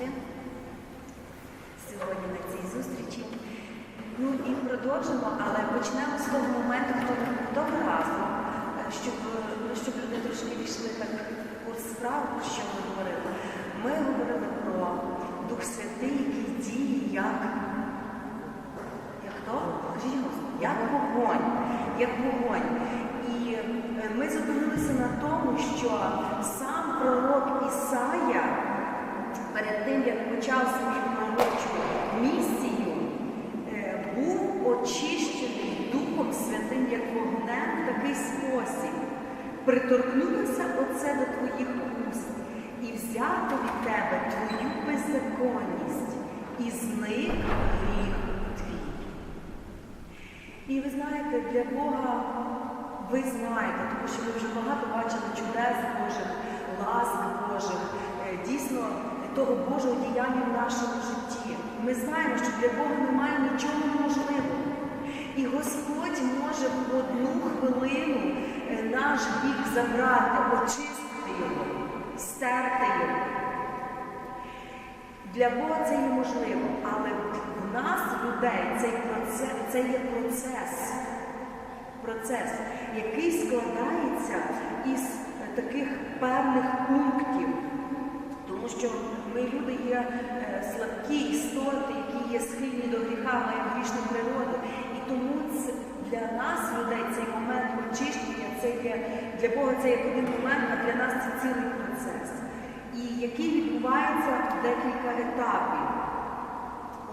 бути сьогодні на цій зустрічі. Ну і продовжимо, але почнемо з того моменту, хто разу, е, щоб, ну, щоб люди трошки пішли так в курс справ, про що ми говорили. Ми говорили про Дух Святий, який діє як, як хто? Кажіть як вогонь, як вогонь. І е, ми зупинилися на тому, що сам пророк Ісая перед тим, як почав свою пророчу місію, е, був очищений Духом Святим як вогнем в такий спосіб. Приторкнутися оце до твоїх уст і взяти від тебе твою беззаконність, і зник гріх твій. І ви знаєте, для Бога ви знаєте, тому що ви вже багато бачили чудес Божих, ласк Божих, е, дійсно того Божого діяння в нашому житті. Ми знаємо, що для Бога немає нічого неможливого. І Господь може в одну хвилину е, наш гріх забрати, очистити його, стерти його. Для Бога це є можливо, але в нас, людей, цей процес, це є процес, процес, який складається із таких певних пунктів. Що ми люди є е, слабкі істоти, які є схильні до гріха, маємо грішну природу. І тому це, для нас, людей, цей момент очищення, це є для Бога це як один момент, а для нас це цілий процес. І який відбувається в декілька етапів.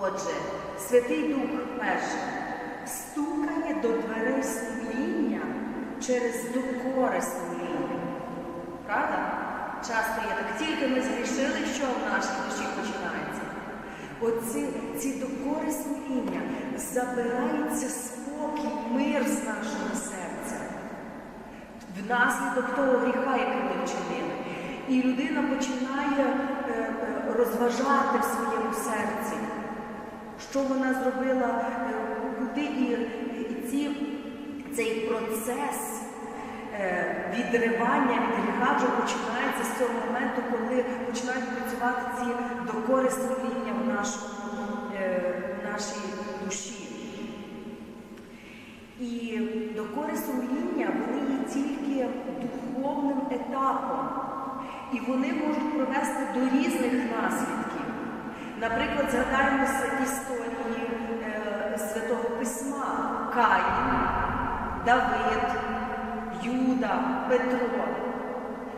Отже, Святий Дух перше стукає до дверей сумління через докори сумління. Правда? Часто є так, тільки ми зрішили, що в нашій душі починається. Оці ці докори сумління забирається спокій, мир з нашого серця. Внаслідок того гріха, який ми вчинили. І людина починає е, е, розважати в своєму серці, що вона зробила, е, куди і, і ці, цей процес відривання від гріха вже починається з цього моменту, коли починають працювати ці докори сумління в, е, в нашій душі. І докори сумління вони є тільки духовним етапом, і вони можуть привести до різних наслідків. Наприклад, згадаємося історії е, Святого Письма Каїн, Давид, Юда, Петро.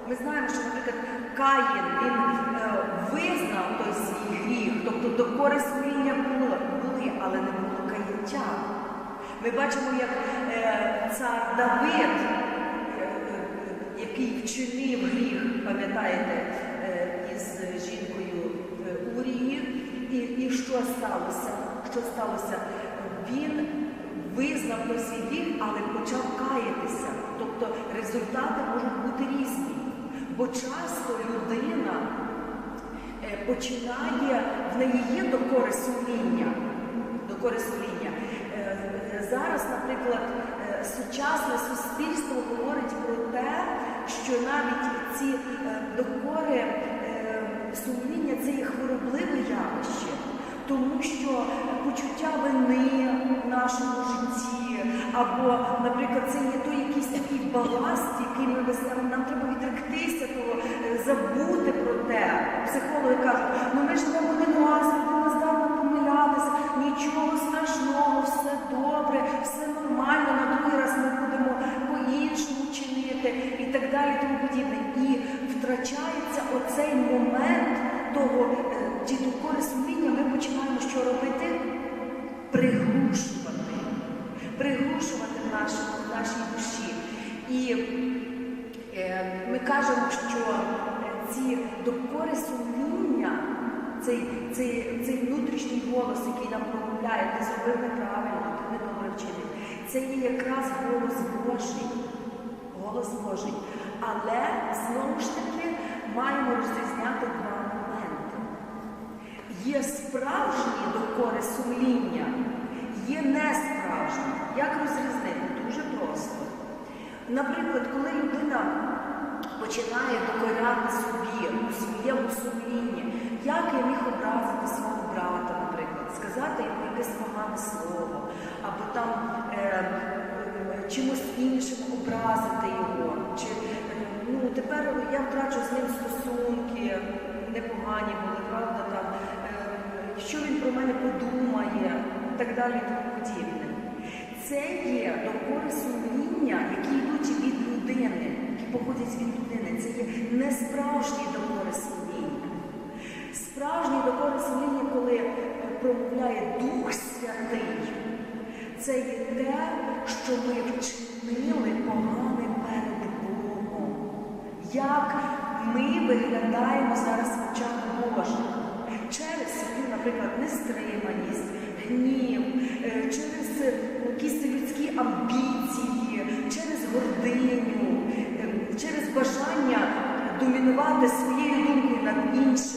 Ми знаємо, що, наприклад, Каїн він е, визнав той свій гріх, тобто докори сумління були, були, але не було каяття. Ми бачимо, як е, цар Давид, е, е, який вчинив гріх, пам'ятаєте, е, із жінкою е, Урії, і, і що сталося? Що сталося? Він визнав той свій гріх, але почав каятися. Тобто результати можуть бути різні. Бо часто людина е, починає, в неї є докори сумління, докори сумління. Е, е, Зараз, наприклад, сучасне суспільство говорить про те, що навіть ці докори сумління це є хворобливе явище, тому що почуття вини в нашому житті, або, наприклад, це є той якийсь такий баласт, який ми веселимо. Нам треба відректися того, е, забути про те. Психологи кажуть, ну ми живемо один раз, людина здатна помилятися, нічого страшного, все добре, все нормально, на другий раз ми будемо по-іншому чинити і так далі, тому подібне. І втрачається оцей момент того ті докори сумління, ми починаємо що робити? Приглушувати, приглушувати в нашій душі. І е, ми кажемо, що е, ці докори сумління, цей, цей, цей внутрішній голос, який нам промовляє, ти зробив неправильно, ти не добре вчинив, це є якраз голос Божий. Голос Божий. Але знову ж таки маємо розрізняти два. Є справжні докори сумління, є несправжні. Як розрізнити? Дуже просто. Наприклад, коли людина починає докоряти собі у своєму сумлінні, як я міг образити свого брата, наприклад, сказати йому якесь погане слово, або там е, е, чимось іншим образити його. Чи, е, ну, тепер я втрачу з ним стосунки, непогані що він про мене подумає, і так далі, тому подібне. Це є докори сумління, які йдуть від людини, які походять від людини. Це є не справжні докори сумління. Справжні докори сумління, коли промовляє Дух Святий, це є те, що ми вчинили погане перед Богом. Як ми виглядаємо зараз в очах Божих через свою, наприклад, нестриманість, гнів, е, через е, якісь людські амбіції, через гординю, е, через бажання домінувати своєю думкою над іншими.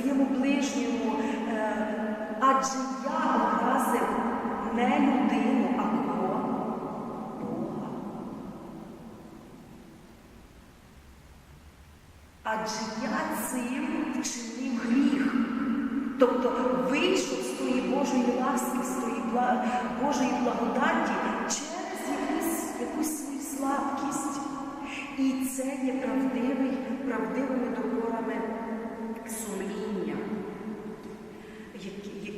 Своєму ближньому, е, адже я образив не людину, а кого? Бога. Адже я цим вчинив гріх. Тобто вийшов з тої Божої ласки, з тої Божої благодаті через якусь, свою слабкість. І це є правдивий,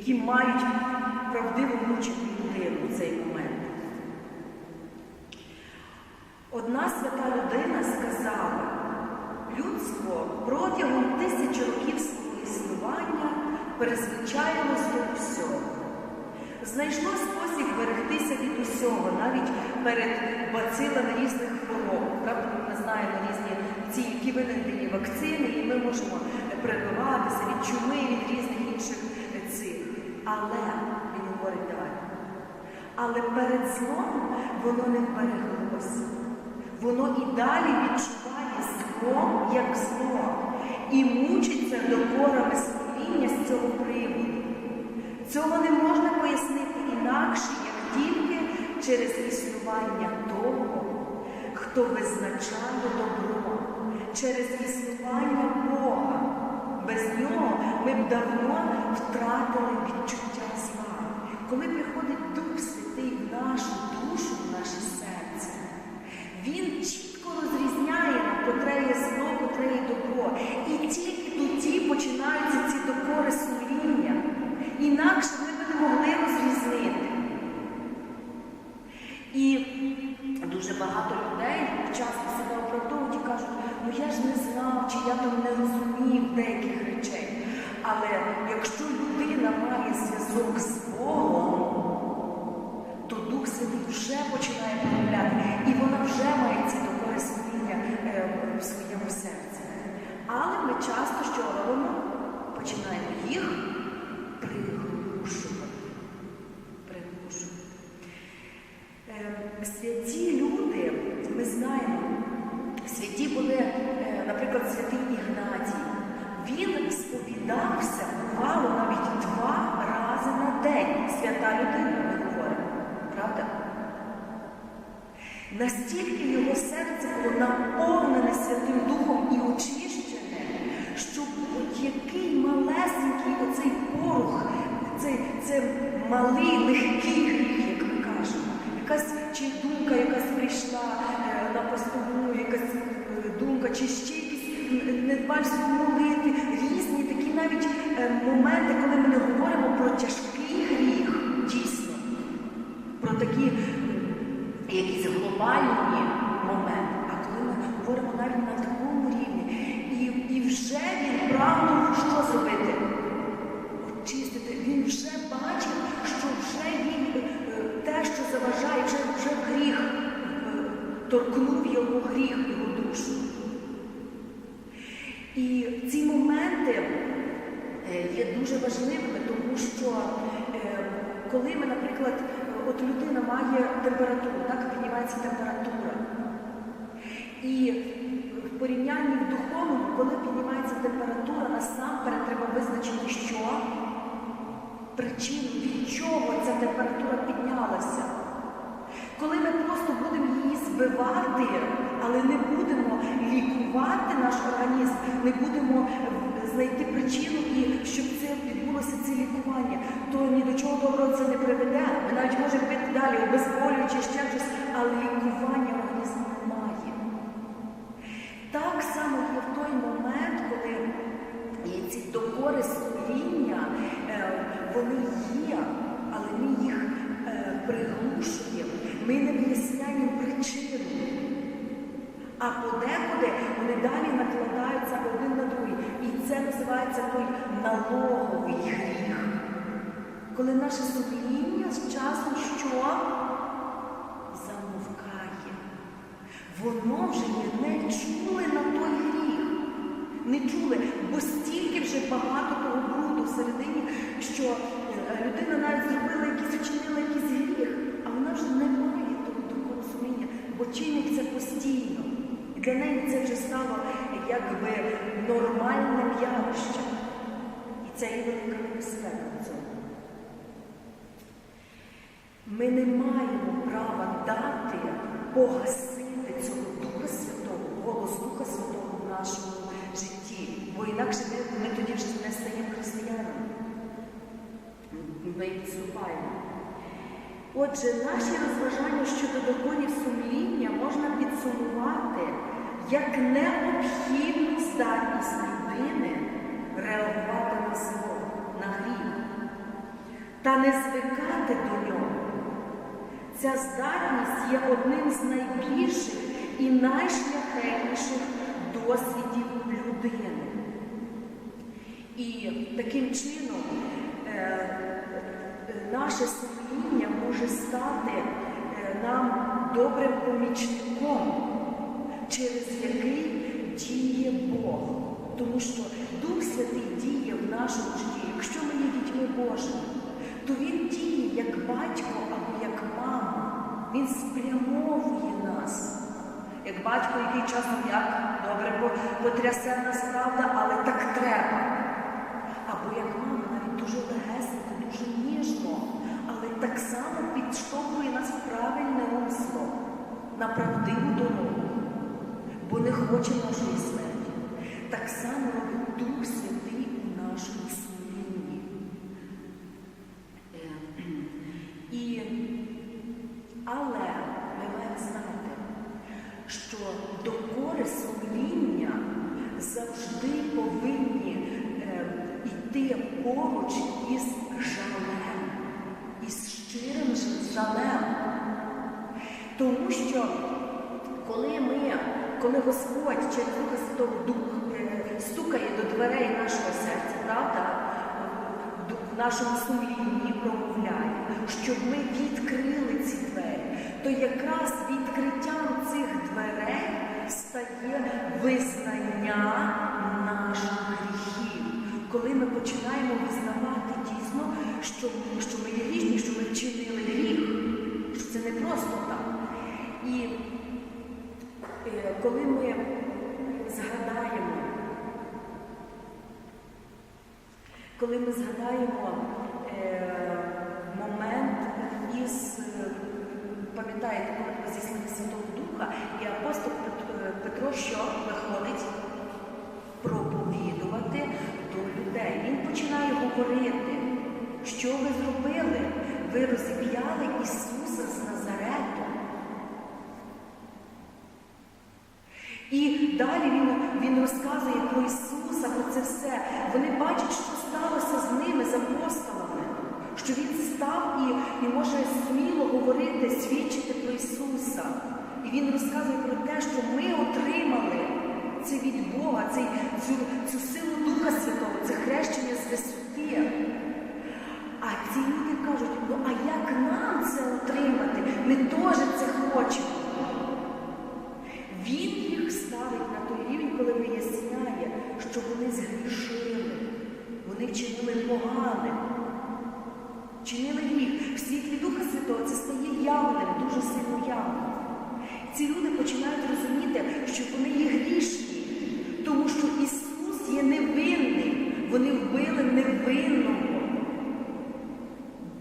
які, мають правдиво мучити людину в цей момент. Одна свята людина сказала, людство протягом тисячі років свого існування перезвичаїлось до всього. Знайшло спосіб берегтися від усього, навіть перед бацилами різних хвороб. Правда, ми знаємо різні ці, які винайдені вакцини, і ми можемо прибиватися від чуми, від різних інших цих. Але він говорить далі. Але перед злом воно не вбереглося. Воно і далі відчуває зло, як зло, і мучиться до докорами сумління з цього приводу. Цього не можна пояснити інакше, як тільки через існування того, хто визначає добро, через існування Бога. Без нього ми б давно втратили відчуття зла. Коли приходить Дух Святий в нашу душу, в наше серце, він чітко розрізняє, котре є зло, котре є добро. І тільки чи я там не розумів деяких речей. Але якщо людина має зв'язок з Богом, то Дух Святий вже починає проявляти, і вона вже має ці докори сумління е, в своєму серці. Але ми часто що робимо? Починаємо їх приглушувати. Чи ще якісь недбальство молити, різні такі навіть е, моменти, коли ми не І ці моменти е, є дуже важливими, тому що е, коли ми, наприклад, от людина має температуру, так піднімається температура. І в порівнянні в духовному, коли піднімається температура, насамперед треба визначити, що причину, від чого ця температура піднялася. Коли ми просто будемо її збивати, але не будемо лікувати наш організм, не будемо е, знайти причину і щоб це відбулося це лікування, то ні до чого доброго це не приведе. Ми навіть можемо пити далі, обезболюючи ще щось, але лікування А подекуди вони далі накладаються один на другий. І це називається той налоговий гріх. Коли наше сумління з часом що замовкає. Воно вже не чули на той гріх. Не чули, бо стільки вже багато того бруду всередині, що е, людина навіть зробила якийсь, вчинила якийсь гріх, а вона вже не має того такого розуміння, бо чинить це постійно. Для неї це вже стало якби нормальним явищем. І це є велика небезпека в цьому. Ми не маємо права дати погасити цього Духа Святого, голос Духа Святого в нашому житті, бо інакше ми, ми тоді вже не стаємо християнами. Ми відступаємо. Отже, наші розважання щодо доконів сумління можна підсумувати як необхідну здатність людини реагувати на зло, на гріх та не звикати до нього. Ця здатність є одним з найбільших і найшляхетніших досвідів людини. І таким чином е, наше сумління може стати е, нам добрим помічником, через який діє Бог. Тому що Дух Святий діє в нашому житті. Якщо ми є дітьми Божими, то Він діє як батько або як мама. Він спрямовує нас. Як батько, який часом як добре по- потрясе нас, правда, але так треба. Або як мама, навіть дуже легесенько, дуже ніжно, але так само підштовхує нас в правильне русло, на правдиву дорогу, бо не хочемо нашої смерті. Так само Коли ми починаємо визнавати дійсно, що, що ми є грішні, що ми вчинили гріх, що це не просто так. І е, коли ми згадаємо, коли ми згадаємо е, момент із, пам'ятаєте, зіслання Святого Духа, і апостол е, Петро, що виходить проповідувати до людей. Він говорити, що ви зробили? Ви розіп'яли Ісуса з Назарету. І далі він, він розказує про Ісуса, про це все. Вони бачать, що сталося з ними, з апостолами, що Він став і, і може сміло говорити, свідчити про Ісуса. І він розказує про те, що ми отримали це від Бога, цю, цю силу Духа Святого, це хрещення з А ці люди кажуть, ну а як нам це отримати? Ми теж це хочемо. Він їх ставить на той рівень, коли виясняє, що вони згрішили, вони вчинили погане, чинили гріх. В світлі Духа Святого це стає явним, дуже сильно явним. Ці люди починають розуміти, що вони є грішні, тому що Ісус невинного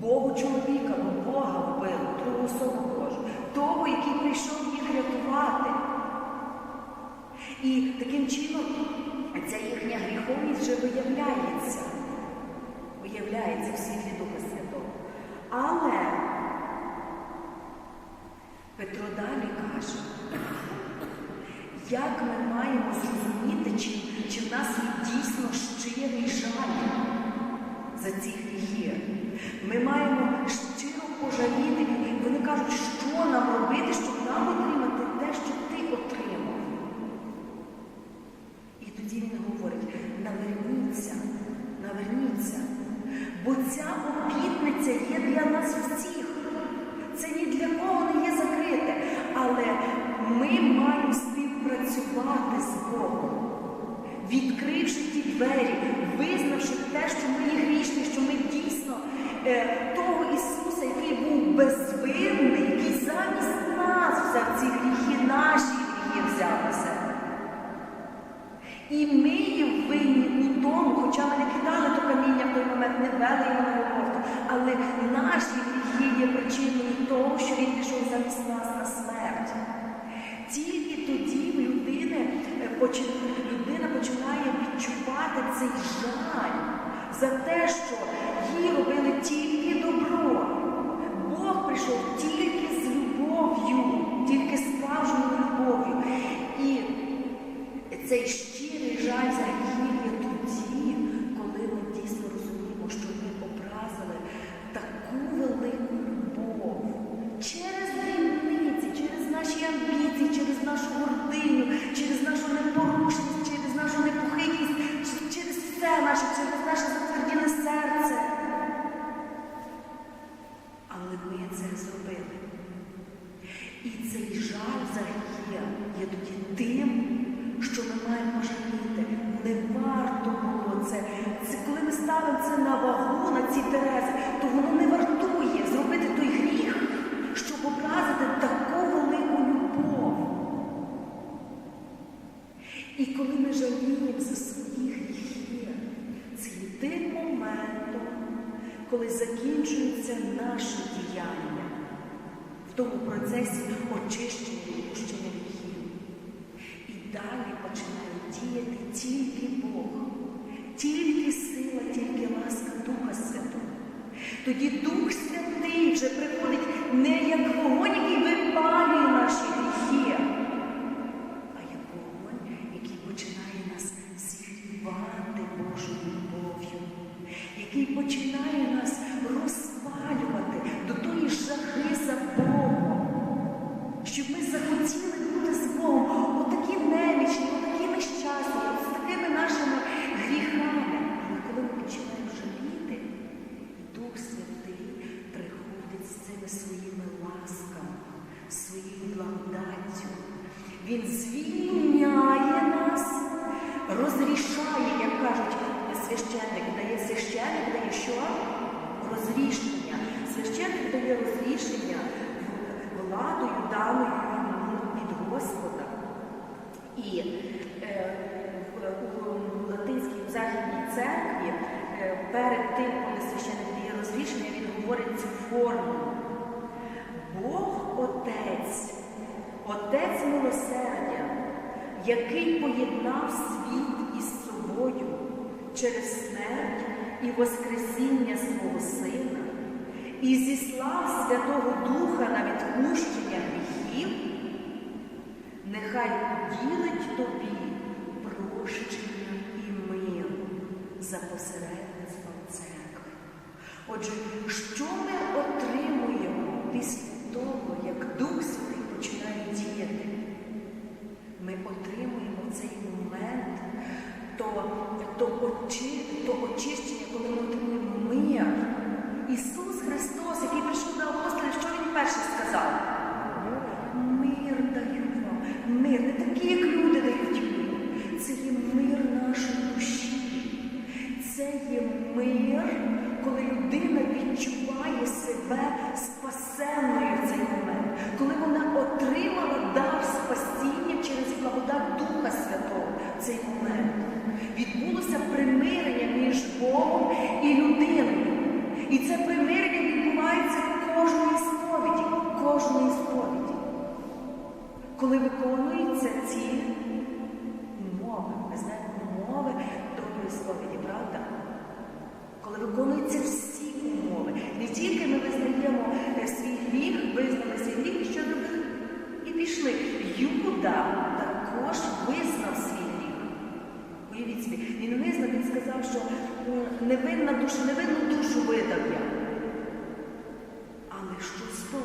Богу чоловіка, бо Бога вбили, другу особу Божу, того, який прийшов їх рятувати. І таким чином ця їхня гріховність вже виявляється. Виявляється в світлі Духа Святого. Але Петро далі каже, як ми маємо зрозуміти, чи, чи в нас є дійсно щирий жаль за ці гріхи. Ми маємо щиро пожаліти. Вони кажуть, що нам робити, щоб нам отримати те, що ти отримав. І тоді він говорить: наверніться, наверніться. Бо ця обітниця є для нас всіх. Цей жаль за те, що її робили варто було це. це. Коли ми ставимо це на вагу, на ці терези, то воно не вартує зробити той гріх, щоб образити таку велику любов. І коли ми жаліємо за свої гріхи, це є тим моментом, коли закінчується наше діяння в тому процесі очищення і відпущення Тоді Дух Святий вже приходить не як вогонь, який випалює наші гріхи, а як вогонь, який починає нас зігрівати Божою любов'ю, який починає нас церкві е, перед тим, коли священник дає розрішення, він говорить цю формулу. Бог Отець, Отець милосердя, який поєднав світ із собою через смерть і Воскресіння свого Сина, і зіслав Святого Духа на відпущення гріхів, нехай уділить тобі прощення і мир за посередництвом церкви. Отже, що ми отримуємо після того, як Дух Святий починає діяти? Ми отримуємо цей момент, то, то, очі, то очищення, коли ми отримуємо мир. Ісус Христос, який прийшов до апостолів, що Він перший сказав? Мир даю вам. Мир не такий, як люди дають мир. Це є мир нашої душі. Це є мир, коли людина відчуває себе спасенною в цей момент, коли вона отримала дар спасіння через благодать Духа Святого в цей момент. відбулося примирення між Богом і людиною. І це примирення відбувається кожної сповіді, кожної сповіді. Коли виконуються ці умови, ви знаєте, умови доброї сповіді, правда? Коли виконуються всі умови, не тільки ми визнаємо е, свій гріх, визнали свій гріх, і що зробили? І пішли. Юда також визнав свій гріх. Уявіть собі, він визнав, він сказав, що м, невинна душа, невинну душу видав я. Але що з того?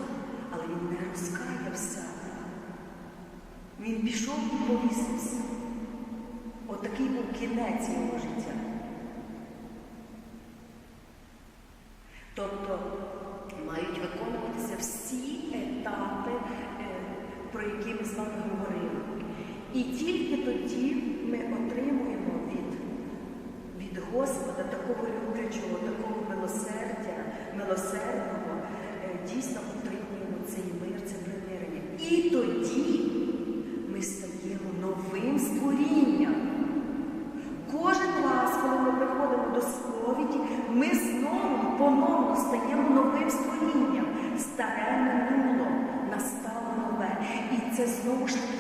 Але він не розкаявся. Він пішов і повісився. Отакий був кінець його життя. Тобто мають виконуватися всі етапи, е, про які ми з вами говорили. І тільки тоді ми отримуємо від, від Господа такого люблячого, такого милосердя, милосердного, е, дійсно отримуємо цей мир, це примирення. І тоді ми стаємо новим створінням. Кожен раз, коли ми приходимо до сповіді, ми знову поновно стаємо новим створінням. Старе минуло, настало нове. І це знову ж таки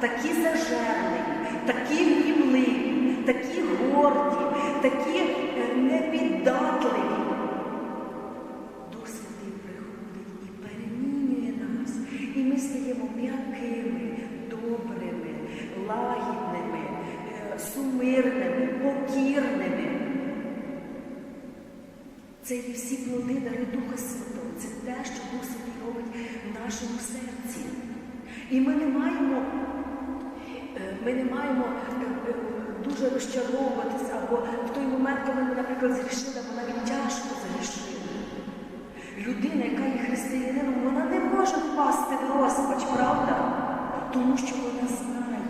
Такі зажерливі, такі гнівливі, такі горді, такі е, непіддатливі. Дух Святий приходить і перемінює нас. І ми стаємо м'якими, добрими, лагідними, е, сумирними, покірними. Це є всі плоди дари Духа Святого. Це те, що Дух Святий робить в нашому серці. І ми не маємо, ми не маємо е, е, дуже розчаровуватися, або в той момент, коли ми, наприклад, згрішили, або навіть тяжко згрішили. Людина, яка є християнином, вона не може впасти в розпач, правда? Тому що вона знає,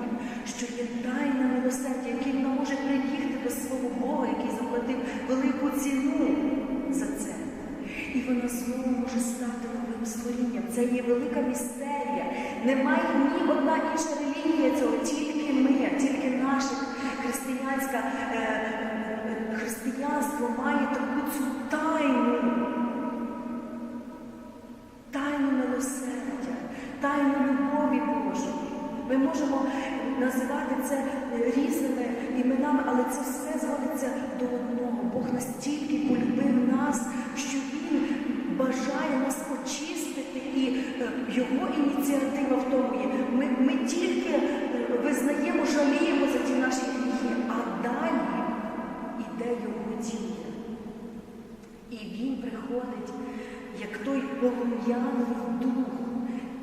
що є тайна милосердя, який вона може прибігти до свого Бога, який заплатив велику ціну за це. І вона знову може стати новим створінням. Це є велика містерія. Немає ні одна інша релігія цього, тільки ми, тільки наше християнське е, е, християнство має таку цю тайну. Тайну милосердя, тайну любові Божої. Ми можемо називати це різними іменами, але це все зводиться до одного. Бог настільки полюбив нас, що Він бажає нас очистити, і е, його ініціатива в тому є. Ми, ми тільки е, визнаємо, жаліємо за ті наші гріхи, а далі іде його дія. І він приходить як той полум'яний дух,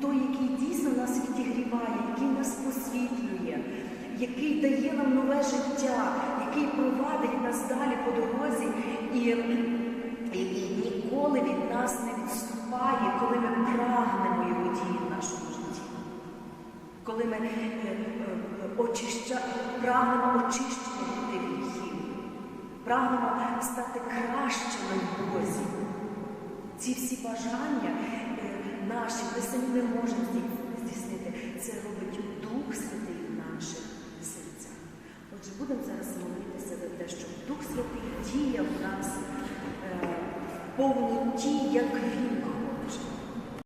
той, який дійсно нас відігріває, який нас посвітлює, який дає нам нове життя, який провадить нас далі по дорозі і який ніколи від нас не відступає, коли ми прагнемо його дії в нашому житті. Коли ми е, е, очища... прагнемо очищення від гріхів, прагнемо стати кращими в Бозі. Ці всі бажання е, наші ми самі не можемо здійснити. Це робить Дух Святий в наших серцях. Отже, будемо зараз молитися за те, щоб Дух Святий діяв в нас повноті, як Він used.